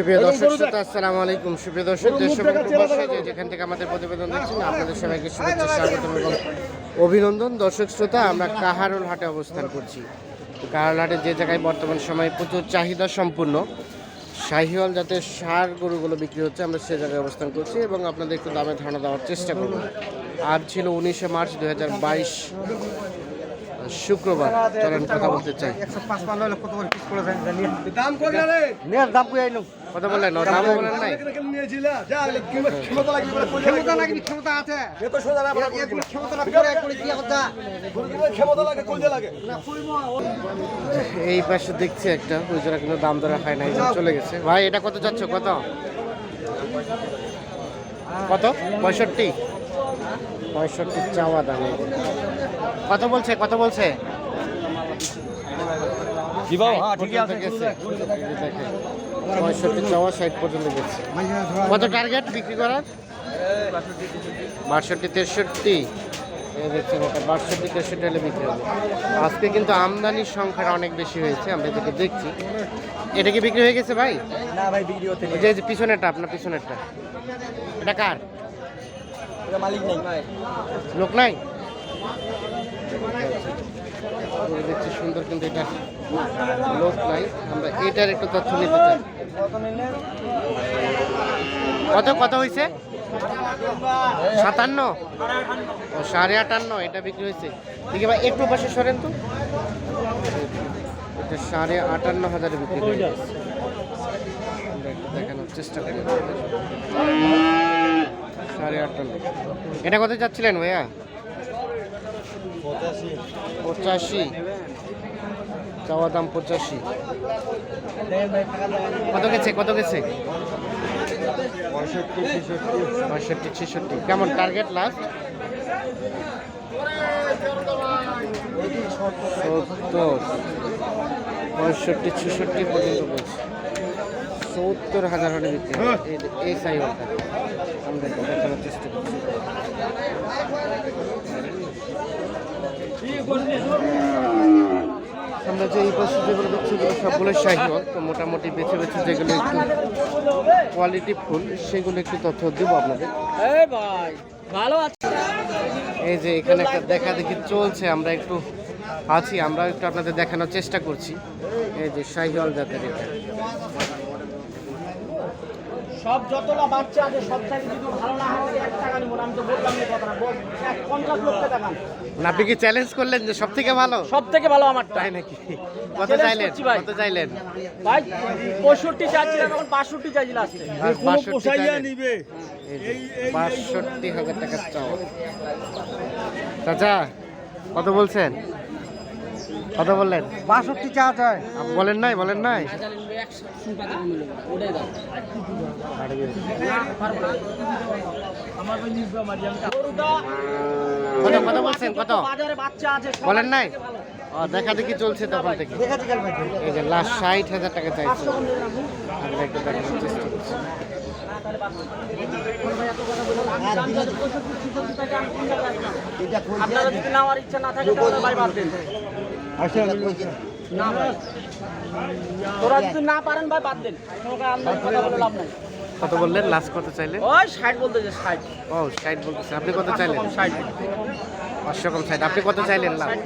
সুপ্রিয় দর্শক শ্রোতা আসসালামু আলাইকুম। সুপ্রিয় দর্শক দেশ যেখান থেকে আমাদের প্রতিবেদন দেখছেন আপনাদের সবাইকে শুভেচ্ছা স্বাগতম এবং অভিনন্দন। দর্শক শ্রোতা আমরা কাহারোল হাটে অবস্থান করছি। কাহারোল হাটে যে জায়গায় বর্তমান সময়ে প্রচুর চাহিদা সম্পূর্ণ শাহিওয়াল জাতের সার গরুগুলো বিক্রি হচ্ছে আমরা সে জায়গায় অবস্থান করছি এবং আপনাদের একটু দামে ধারণা দেওয়ার চেষ্টা করব। আজ ছিল উনিশে মার্চ দু হাজার বাইশ। শুক্রবার। চলেন, কথা বলতে চাই। দাম দাম কথা বললেন যা ক্ষমতা আছে এই পাশে দেখছি একটা, ওই কিন্তু দাম দরা খায় নাই চলে গেছে। ভাই, এটা কত যাচ্ছ, কত? কত? পঁয়ষট্টি? পঁয়ষট্টি চাওয়া দাম। কত বলছে? কত বলছে? জি বাবা? পর্যন্ত গেছে এই যে দেখেন, পঁয়ষট্টি চাওয়া ষাট পর্যন্ত গেছে। কত টার্গেট বিক্রি করার? বাষট্টি তেষট্টি। এই দেখছেন এটা বাষট্টি তেষট্টি হলে বিক্রি হবে। আজকে কিন্তু আমদানির সংখ্যাটা অনেক বেশি হয়েছে আমরা এদিকে দেখছি। এটা কি বিক্রি হয়ে গেছে ভাই? না ভাই বিক্রি হতে যে পিছনেরটা আপনার পিছনেরটা। এটা কার? মালিক নেই লোক নাই দেখছি সুন্দর কিন্তু এটা। লোক নাই আমরা এটার একটু তথ্য নিতে কত কত হয়েছে সাতান্ন? ও, সাড়ে আটান্ন, এটা বিক্রি হয়েছে দেখি ভাই, একটু পাশে সরেন তো। এটা সাড়ে আটান্ন হাজারে বিক্রি হয়ে একটু দেখানোর চেষ্টা করি। সাড়ে আটান্ন এটা কত যাচ্ছিলেন ভাইয়া? পঁচাশি। চাওয়া দাম পঁচাশি। কত গেছে কত গেছে? পঁয়ষট্টি ছেষট্টি। কেমন টার্গেট লাস্ট সত্তর। পঁয়ষট্টি ছেষট্টি পর্যন্ত বলছে। সত্তর হাজার হলে বিক্রি হবে। এই সাইওয়ালটা আমরা দেখানোর চেষ্টা করছি। আমরা যে এই পাশে যেগুলো দেখছি এগুলো সবগুলো শাহিওয়াল তো মোটামুটি বেছে বেছে যেগুলো একটু কোয়ালিটি ফুল সেগুলো একটু তথ্য দেবো আপনাদের। ভাই ভালো আছে এই যে এখানে একটা দেখা দেখি চলছে আমরা একটু আছি আমরা একটু আপনাদের দেখানোর চেষ্টা করছি। এই যে শাহিওয়াল জাতের এটা। সব যতটা বাচ্চা আছে সব থেকে যদি ভালো না হয় এক টাকা নিব আমি তো বললাম এই কথাটা বল। এক পঞ্চাশ লক্ষ টাকা না, আপনি কি চ্যালেঞ্জ করলেন যে সব থেকে ভালো? সব থেকে ভালো আমারটা। তাই নাকি? কত চাইলেন? কত চাইলেন? ভাই পঁয়ষট্টি চাইছিলাম এখন বাষট্টি চাইছিলাম আসতে আর বাষট্টি হাজার টাকার চাওয়া চাচা কত বলছেন? কত বললেন? বাষট্টি চা যায় আপ- বলেন নাই বলেন নাই। কত কত বলছেন কত? বাজারে বাচ্চা আছে সবার বলেন নাই? ও দেখা দেখি চলছে তখন থেকে। এই যে লাস্ট ষাট হাজার টাকা চাইছে। আমরা একটু দেখানোর চেষ্টা করছি। আপনারা যদি নেওয়ার ইচ্ছা না থাকে তাহলে ভাই বাদ দেন। তোরা যদি না পারেন ভাই বাদ দেন। কথা বলে লাভ নাই। কত বললেন? লাস্ট কত চাইলে ওই ষাট ষাট। ও ষাট বলতেছে আপনি কত চাইলেন? ষাট। পাঁচশো কম ষাট। আপনি কত চাইলেন? লাস্ট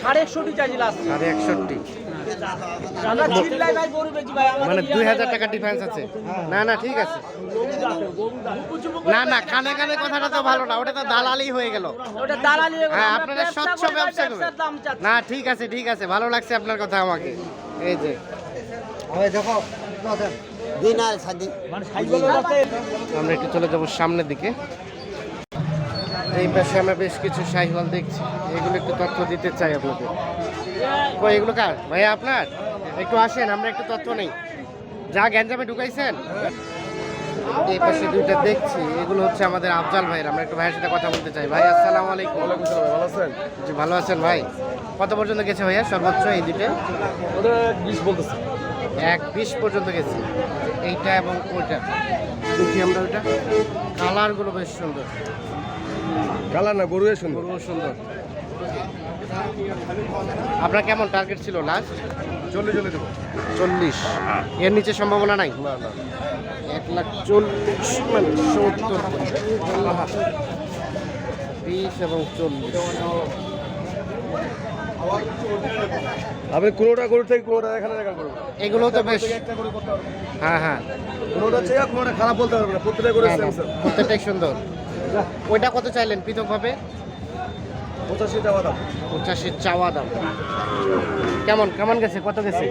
সাড়ে লাস্ট একষট্টি মানে দুই হাজার টাকা ডিফারেন্স আছে। না না ঠিক আছে। না না কানে কানে কথাটা তো ভালো না ওটা তো দালালি হয়ে গেল। ওটা দালালি হ্যাঁ আমরা আপনারা স্বচ্ছ ব্যবসা করবেন। না ঠিক আছে ঠিক আছে ভালো লাগছে আপনার কথা আমাকে। এই যে। দেখো সাদি আমরা একটু চলে যাব সামনের দিকে। এই পাশে আমরা বেশ কিছু শাহিওয়াল দেখছি। এগুলো একটু তথ্য দিতে চাই আপনাদের। কই এগুলো কার? ভাইয়া আপনার? একটু আসেন আমরা একটু তথ্য নেই। যা গ্যাঞ্জামে ঢুকাইছেন? এই পাশে দুইটা দেখছি এগুলো হচ্ছে আমাদের আফজাল ভাইয়ের। আমরা একটু ভাইয়ের সাথে কথা বলতে চাই। ভাই আসসালামু আলাইকুম। ভালো আছেন? জি ভালো আছেন ভাই। কত পর্যন্ত গেছে ভাইয়া সর্বোচ্চ এই দুটো ওটা বিশ বলতেছে। এক বিশ পর্যন্ত গেছে। এইটা এবং ওইটা। দেখি আমরা ওইটা। কালারগুলো বেশ সুন্দর। কালার না গরু সুন্দর। গরুও সুন্দর। আপনার কেমন টার্গেট ছিল লাস্ট চল্লিশ চলে দেবো। চল্লিশ। এর নিচে সম্ভাবনা নাই? না না। এক লাখ চল্লিশ মানে সত্তর বিশ এবং চল্লিশ। আমি কোনোটা গরু থেকে কোনোটা এখানে দেখা করব। এগুলো তো বেশ হ্যাঁ হ্যাঁ। কোনোটা চেয়ে কোনোটা খারাপ বলতে পারব না। প্রত্যেকটা করে প্রত্যেকটাই সুন্দর। ওইটা কত চাইলেন? পৃথকভাবে? পঁচাশি দাম। পঁচাশি চাওয়া দাম। কেমন কেমন গেছে? কত গেছে?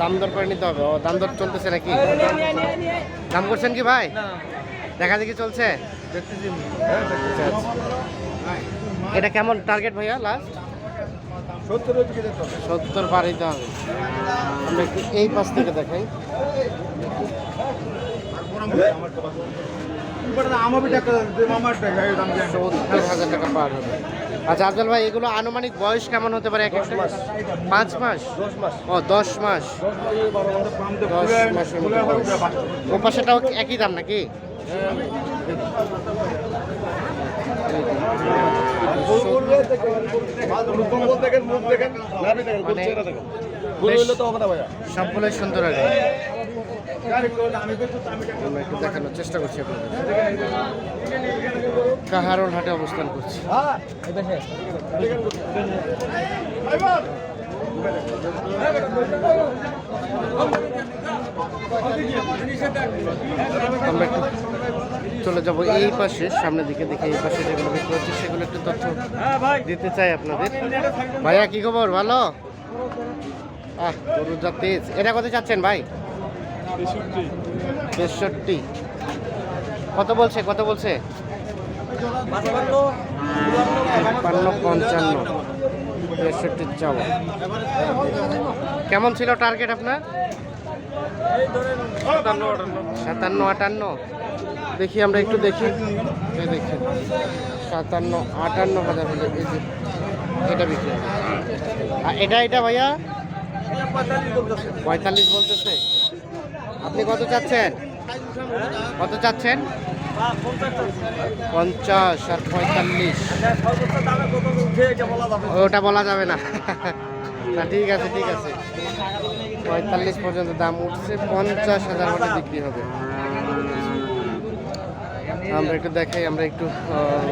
দাম দর করে নিতে হবে। ও দাম দর চলতেছে নাকি? দাম করছেন কি ভাই? দেখা দেখি চলছে। এটা কেমন টার্গেট ভাইয়া লাস্ট সত্তর পার হবে। আমরা একটু এই পাশ থেকে দেখাই। সত্তর হাজার টাকা পার হবে। আচ্ছা আফজল ভাই এগুলো আনুমানিক বয়স কেমন হতে পারে এক একটা? পাঁচ মাস? ও দশ মাস। দশ মাসের মতো ও পাশেটাও একই দাম নাকি? মানে সবগুলোই সুন্দর আগে একটু দেখানোর চেষ্টা করছি আপনাদের। কাহারোল হাটে অবস্থান করছি। আমরা একটু চলে যাব এই পাশে, সামনের দিকে দেখে এই পাশে যেগুলো বিক্রি হচ্ছে সেগুলো একটু তথ্য দিতে চাই আপনাদের। ভাইয়া, কি খবর? ভালো? আহ, গরুর যা তেজ। এটা কত চাচ্ছেন ভাই? তেষট্টি। কত বলছে কত বলছে? পান্ন পঞ্চান্ন। তেষট্টি চাওয়া কেমন ছিল টার্গেট আপনার? সাতান্ন আটান্ন। দেখি আমরা একটু দেখি। এই দেখি। সাতান্ন আটান্ন হাজার হলে এই যে এটা বিক্রি আর এটা এটা ভাইয়া? পঁয়তাল্লিশ বলতেছে। আপনি কত চাচ্ছেন? কত চাচ্ছেন? পঞ্চাশ আর পঁয়তাল্লিশ। ওটা বলা যাবে না। না ঠিক আছে ঠিক আছে। পঁয়তাল্লিশ পর্যন্ত দাম উঠছে পঞ্চাশ হাজার হলে বিক্রি হবে। আমরা একটু দেখাই আমরা একটু আহ,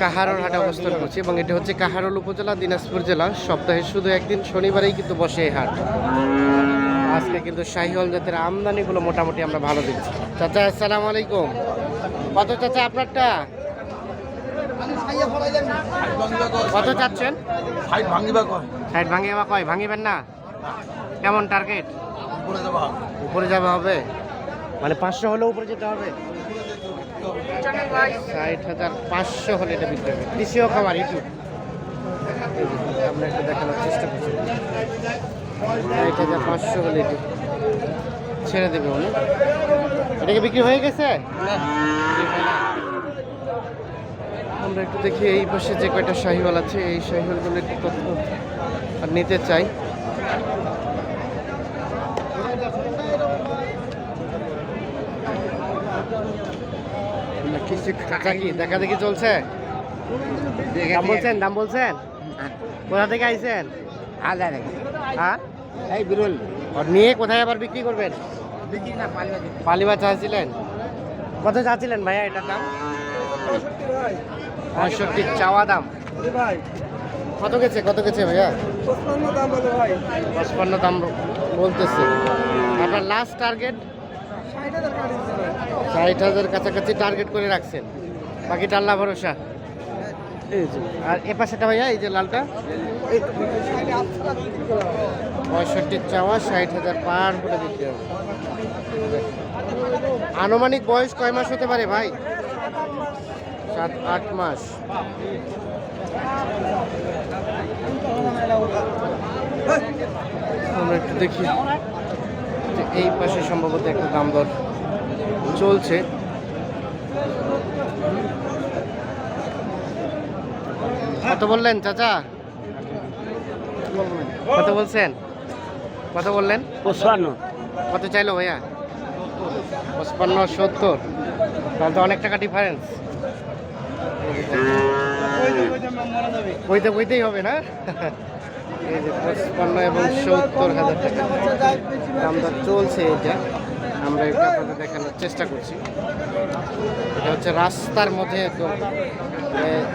কাহারোল হাটে অবস্থান করছি এবং এটা হচ্ছে কাহারোল উপজেলা দিনাজপুর জেলা। সপ্তাহে শুধু একদিন শনিবারেই কিন্তু বসে এই হাট। আজকে কিন্তু শাহিওয়াল জাতের আমদানিগুলো মোটামুটি আমরা ভালো দিচ্ছি। চাচা, আসসালামু আলাইকুম। কত চাচা আপনারটা? কত চাচ্ছেন? হাইট ভাঙিবা কয়? সাইড ভাঙিবেন না? কেমন টার্গেট উপরে যাবা হবে। মানে পাঁচশো হলে উপরে যেতে হবে? ষাট হাজার পাঁচশো হলে এটা বিক্রি হবে। কৃষিও খাবার ইউটিউব আমরা একটু দেখানোর চেষ্টা করছি। হাজার পাঁচশো হলে এটি ছেড়ে দেবে উনি। এটা কি বিক্রি হয়ে গেছে? আমরা একটু দেখি এই পাশে যে কয়টা শাহিওয়াল আছে এই শাহিওয়ালগুলো একটু তথ্য আর নিতে চাই। কাকা কি দেখা দেখি চলছে? দাম বলছেন দাম বলছেন? কোথা থেকে আইছেন? হাজার হ্যাঁ? এই বিরল। নিয়ে কোথায় আবার বিক্রি করবেন? বিক্রি না পালিবা চাইছিলেন কত চাচ্ছিলেন ভাইয়া এটার দাম? পঁয়ষট্টি চাওয়া দাম। কত গেছে কত গেছে ভাইয়া? পঁচপান্ন দাম বলতেছে। আপনার লাস্ট টার্গেট ষাট হাজার কাছাকাছি টার্গেট করে রাখছেন। বাকিটা আল্লাহ ভরসা। এই যে, আর এ পাশেটা ভাইয়া, এই যে লালটা। পঁয়ষট্টি চাওয়া, ষাট হাজার পার করে দিতে হবে। আনুমানিক বয়স কয় মাস হতে পারে ভাই? সাত, আট মাস। আমরা একটু দেখি যে এই পাশে সম্ভবত একটা দাম দর চলছে। কত বললেন চাচা? কত বলছেন? কত বললেন? পঁচপান্ন। কত চাইলো ভাইয়া? পঁচপান্ন সত্তর। তাহলে তো অনেক টাকা ডিফারেন্স বইতে বইতেই হবে না? এই যে পঁচপান্ন এবং সত্তর হাজার টাকা। দাম চলছে এটা আমরা একটু আপনাদের দেখানোর চেষ্টা করছি। এটা হচ্ছে রাস্তার মধ্যে একদম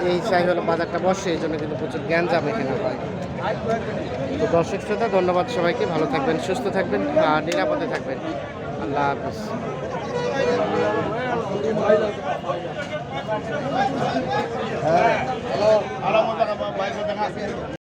এই সাইকেল বাজারটা বসে, এই জন্য কিন্তু প্রচুর জ্ঞান যাবে এখানে হয়। তো দর্শক শ্রোতা, ধন্যবাদ সবাইকে, ভালো থাকবেন, সুস্থ থাকবেন আর নিরাপদে থাকবেন। আল্লাহ হাফিজ।